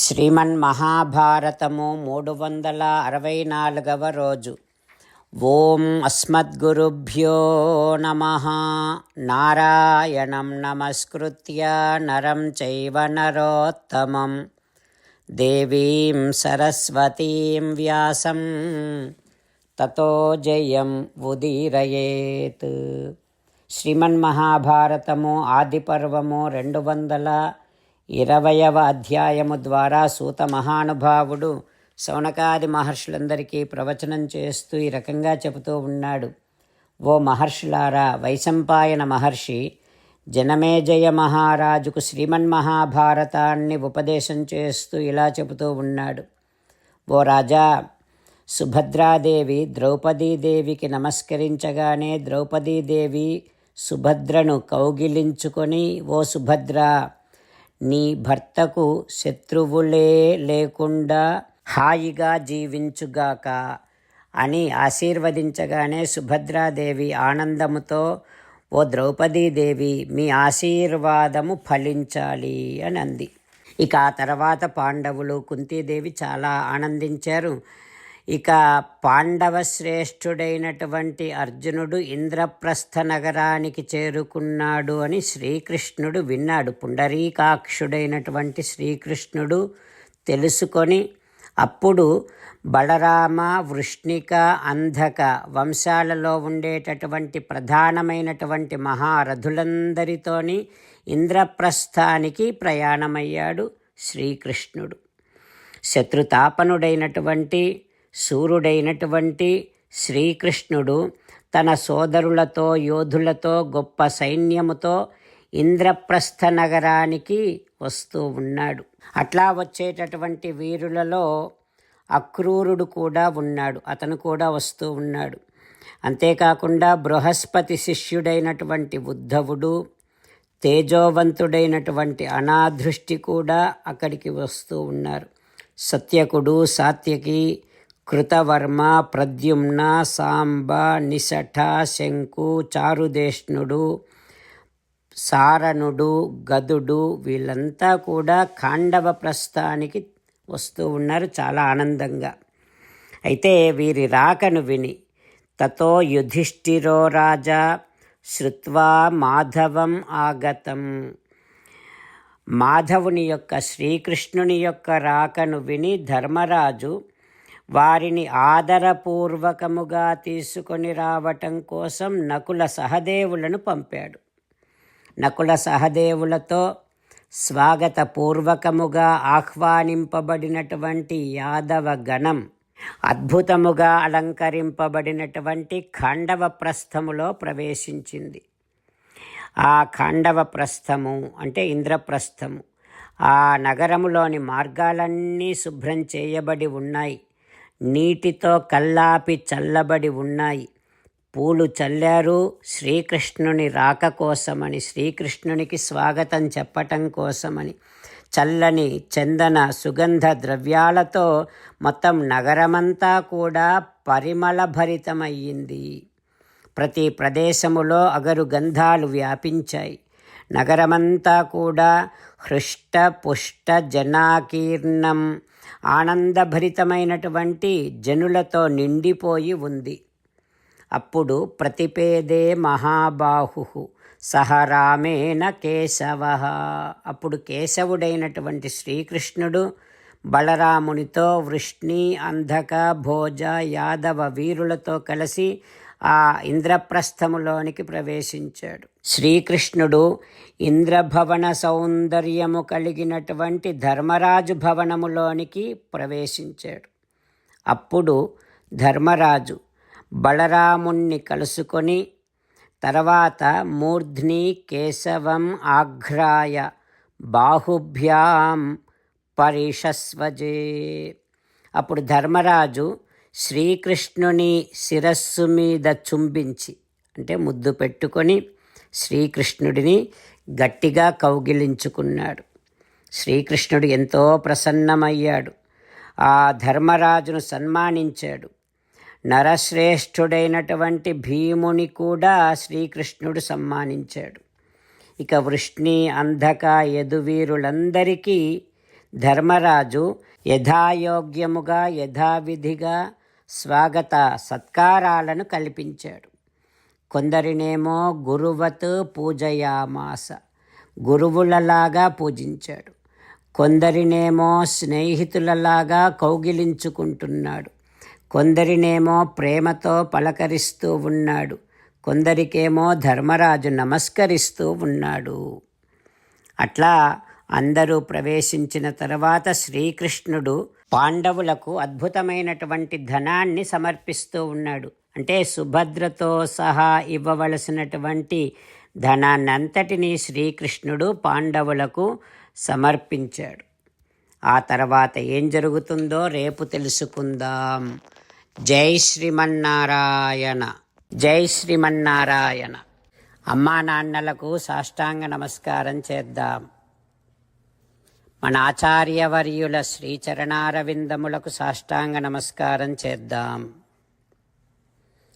శ్రీమన్ మహాభారతము మూడు వందల అరవై నాలుగవ రోజు. ఓం అస్మద్గురుభ్యో నమ. నారాయణం నమస్కృత్య నరం చైవ నరోత్తమం. దేవీం సరస్వతీం వ్యాసం. తతో జయం ఉదీరయేత్. శ్రీమన్మహాభారతము ఆదిపర్వము రెండు వందల ఇరవయవ అధ్యాయము ద్వారా సూత మహానుభావుడు శౌనకాది మహర్షులందరికీ ప్రవచనం చేస్తూ ఈ రకంగా చెబుతూ ఉన్నాడు. ఓ మహర్షులారా వైశంపాయన మహర్షి జనమేజయ మహారాజుకు శ్రీమన్ మహాభారతాన్ని ఉపదేశం చేస్తూ ఇలా చెబుతూ ఉన్నాడు. ఓ రాజా సుభద్రాదేవి ద్రౌపదీదేవికి నమస్కరించగానే ద్రౌపదీదేవి సుభద్రను కౌగిలించుకొని ఓ సుభద్ర నీ భర్తకు శత్రువులే లేకుండా హాయిగా జీవించుగాక అని ఆశీర్వదించగానే సుభద్రాదేవి ఆనందముతో ఓ ద్రౌపదీదేవి మీ ఆశీర్వాదము ఫలించాలి అని అంది. ఇక ఆ తర్వాత పాండవులు కుంతీదేవి చాలా ఆనందించారు. ఇక పాండవ శ్రేష్ఠుడైనటువంటి అర్జునుడు ఇంద్రప్రస్థ నగరానికి చేరుకున్నాడు అని శ్రీకృష్ణుడు విన్నాడు. పుండరీకాక్షుడైనటువంటి శ్రీకృష్ణుడు తెలుసుకొని అప్పుడు బలరామ వృష్ణిక అంధక వంశాలలో ఉండేటటువంటి ప్రధానమైనటువంటి మహారథులందరితోని ఇంద్రప్రస్థానికి ప్రయాణమయ్యాడు శ్రీకృష్ణుడు. శత్రుతాపనుడైనటువంటి సూర్యుడైనటువంటి శ్రీకృష్ణుడు తన సోదరులతో యోధులతో గొప్ప సైన్యముతో ఇంద్రప్రస్థ నగరానికి వస్తూ ఉన్నాడు. అట్లా వచ్చేటటువంటి వీరులలో అక్రూరుడు కూడా ఉన్నాడు. అతను కూడా వస్తూ ఉన్నాడు. అంతేకాకుండా బృహస్పతి శిష్యుడైనటువంటి ఉద్ధవుడు తేజోవంతుడైనటువంటి అనాదృష్టి కూడా అక్కడికి వస్తూ ఉన్నారు. సత్యకుడు సాత్యకి కృతవర్మ ప్రద్యుమ్న సాంబ నిశఠ శంకు చారుదేష్ణుడు సారణుడు గదుడు వీళ్ళంతా కూడా ఖాండవ ప్రస్థానికి వస్తూ ఉన్నారు చాలా ఆనందంగా. అయితే వీరి రాకను విని తతో యుధిష్ఠిరో రాజా శ్రుత్వా మాధవం ఆగతం. మాధవుని యొక్క శ్రీకృష్ణుని యొక్క రాకను విని ధర్మరాజు వారిని ఆదరపూర్వకముగా తీసుకొని రావటం కోసం నకుల సహదేవులను పంపాడు. నకుల సహదేవులతో స్వాగతపూర్వకముగా ఆహ్వానింపబడినటువంటి యాదవ గణం అద్భుతముగా అలంకరింపబడినటువంటి ఖండవ ప్రస్థములో ప్రవేశించింది. ఆ ఖాండవ ప్రస్థము అంటే ఇంద్రప్రస్థము. ఆ నగరములోని మార్గాలన్నీ శుభ్రం చేయబడి ఉన్నాయి. నీటితో కల్లాపి చల్లబడి ఉన్నాయి. పూలు చల్లారు శ్రీకృష్ణుని రాక కోసమని శ్రీకృష్ణునికి స్వాగతం చెప్పటం కోసమని. చల్లని చందన సుగంధ ద్రవ్యాలతో మొత్తం నగరమంతా కూడా పరిమళభరితమయ్యింది. ప్రతి ప్రదేశములో అగరు గంధాలు వ్యాపించాయి. నగరమంతా కూడా హృష్ట పుష్ట జనాకీర్ణం ఆనందభరితమైనటువంటి జనులతో నిండిపోయి ఉంది. అప్పుడు ప్రతిపేదే మహాబాహు సహ రామేణ కేశవ. అప్పుడు కేశవుడైనటువంటి శ్రీకృష్ణుడు బలరామునితో వృష్ణి అంధక భోజ యాదవ వీరులతో కలిసి ఆ ఇంద్రప్రస్థములోనికి ప్రవేశించాడు. శ్రీకృష్ణుడు ఇంద్రభవన సౌందర్యము కలిగినటువంటి ధర్మరాజు భవనములోనికి ప్రవేశించాడు. అప్పుడు ధర్మరాజు బలరాముణ్ణి కలుసుకొని తర్వాత మూర్ధ్ని కేశవం ఆఘ్రాయ బాహుభ్యాం పరిషస్వజే అప్పుడు ధర్మరాజు శ్రీకృష్ణుని శిరస్సు మీద చుంబించి అంటే ముద్దు పెట్టుకొని శ్రీకృష్ణుడిని గట్టిగా కౌగిలించుకున్నాడు. శ్రీకృష్ణుడు ఎంతో ప్రసన్నమయ్యాడు. ఆ ధర్మరాజును సన్మానించాడు. నరశ్రేష్ఠుడైనటువంటి భీముని కూడా శ్రీకృష్ణుడు సమ్మానించాడు ఇక వృష్ణి అంధక యదువీరులందరికీ ధర్మరాజు యథాయోగ్యముగా యథావిధిగా స్వాగత సత్కారాలను కల్పించాడు. కొందరినేమో గురువత్ పూజయామాస. గురువులలాగా పూజించాడు. కొందరినేమో స్నేహితులలాగా కౌగిలించుకుంటున్నాడు. కొందరినేమో ప్రేమతో పలకరిస్తూ ఉన్నాడు. కొందరికేమో ధర్మరాజు నమస్కరిస్తూ ఉన్నాడు. అట్లా అందరూ ప్రవేశించిన తర్వాత శ్రీకృష్ణుడు పాండవులకు అద్భుతమైనటువంటి ధనాన్ని సమర్పిస్తూ ఉన్నాడు. అంటే సుభద్రతో సహా ఇవ్వవలసినటువంటి ధనాన్ని శ్రీకృష్ణుడు పాండవులకు సమర్పించాడు. ఆ తర్వాత ఏం జరుగుతుందో రేపు తెలుసుకుందాం. జై శ్రీమన్నారాయణ! జై శ్రీమన్నారాయణ! అమ్మా నాన్నలకు సాష్టాంగ నమస్కారం చేద్దాం. మన ఆచార్యవర్యుల శ్రీచరణారవిందములకు సాష్టాంగ నమస్కారం చేద్దాం.